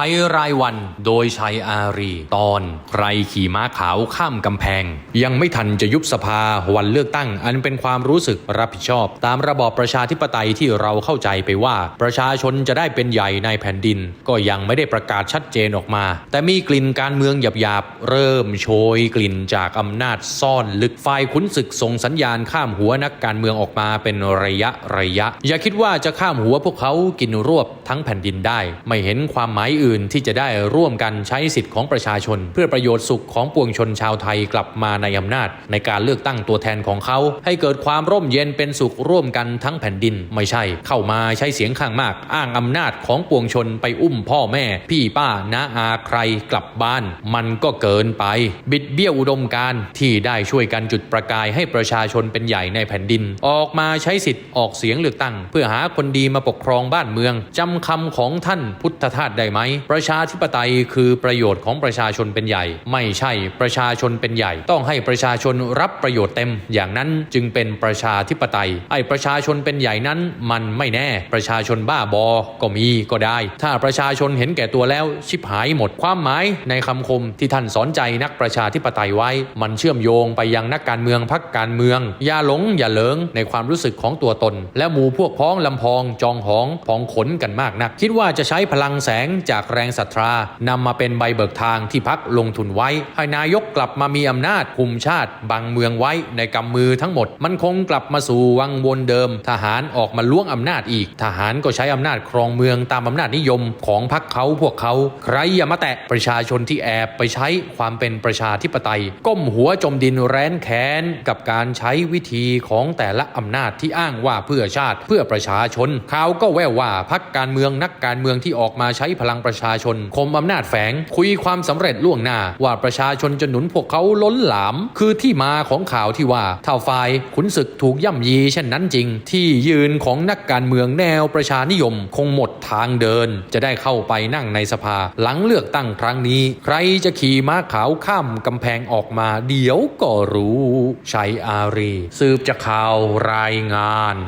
ภัยรายวันโดยชัยอารี ตอนใครขี่ม้าขาวข้ามกำแพง ยังไม่ทันจะยุบสภาวันเลือกตั้ง อันเป็นความรู้สึกรับผิดชอบ ตามระบอบประชาธิปไตยที่เราเข้าใจไปว่า ประชาชนจะได้เป็นใหญ่ในแผ่นดิน ก็ยังไม่ได้ประกาศชัดเจนออกมา แต่มีกลิ่นการเมืองหยาบๆ เริ่มโชยกลิ่นจากอำนาจซ่อนลึกฝ่ายขุนศึกส่งสัญญาณข้ามหัวนักการเมืองออกมาเป็นระยะระยะ อย่าคิดว่าจะข้ามหัวพวกเขากินรวบทั้งแผ่นดินได้ ไม่เห็นความหมายอื่นที่จะได้ร่วมกันใช้สิทธิ์ของประชาชน เพื่อประโยชน์สุขของปวงชนชาวไทยกลับมาในอำนาจ ในการเลือกตั้งตัวแทนของเขา ให้เกิดความร่มเย็นเป็นสุขร่วมกันทั้งแผ่นดินไม่ใช่ เข้ามาใช้เสียงข้างมาก อ้างอำนาจของปวงชนไปอุ้มพ่อแม่ พี่ป้าน้าอาใครกลับบ้าน มันก็เกินไป บิดเบี้ยวอุดมการที่ได้ช่วยกันจุดประกายให้ประชาชนเป็นใหญ่ในแผ่นดิน ออกมาใช้สิทธิ์ออกเสียงเลือกตั้ง เพื่อหาคนดีมาปกครองบ้านเมืองจำคำของท่านพุทธทาสได้ไหมประชาธิปไตยคือประโยชน์ของประชาชนเป็นใหญ่ ไม่ใช่ประชาชนเป็นใหญ่ ต้องให้ประชาชนรับประโยชน์เต็ม อย่างนั้นจึงเป็นประชาธิปไตยไอ้ประชาชนเป็นใหญ่นั้น มันไม่แน่ ประชาชนบ้าบอก็มีก็ได้ ถ้าประชาชนเห็นแก่ตัวแล้ว ชิบหายหมดความหมายในคำคมที่ท่านสอนใจนักประชาธิปไตยไว้ มันเชื่อมโยงไปยังนักการเมืองพักการเมือง อย่าหลงอย่าเหลิงในความรู้สึกของตัวตน และหมู่พวกพ้องลำพองจองหองพองขนกันมากนัก คิดว่าจะใช้พลังแสงจากากแรงศรัทธานำมาเป็นใบเบิกทางที่พักลงทุนไว้ ให้นายกกลับมามีอำนาจคุมชาติบังเมืองไว้ในกำมือทั้งหมด มันคงกลับมาสู่วังวนเดิม ทหารออกมาล้วงอำนาจอีก ทหารก็ใช้อำนาจครองเมืองตามอำนาจนิยมของพรรคเขาพวกเขา ใครอย่ามาแตะประชาชนที่แอบไปใช้ความเป็นประชาธิปไตย ก้มหัวจมดินแร้นแค้นกับการใช้วิธีของแต่ละอำนาจที่อ้างว่าเพื่อชาติเพื่อประชาชนข่าวก็แว่วว่าพรรคการเมืองนักการเมืองที่ออกมาใช้พลังประชาชน คมอำนาจแฝง คุยความสำเร็จล่วงหน้า ว่าประชาชนจะหนุนพวกเขาล้นหลาม คือที่มาของข่าวที่ว่าเท่าฝ่ายขุนศึกถูกย่ำยีเช่นนั้นจริง ที่ยืนของนักการเมืองแนวประชานิยม คงหมดทางเดิน จะได้เข้าไปนั่งในสภา หลังเลือกตั้งครั้งนี้ ใครจะขี่ม้าขาวข้ามกำแพงออกมาเดี๋ยวก็รู้ชัยอารี สืบจากข่าวรายงาน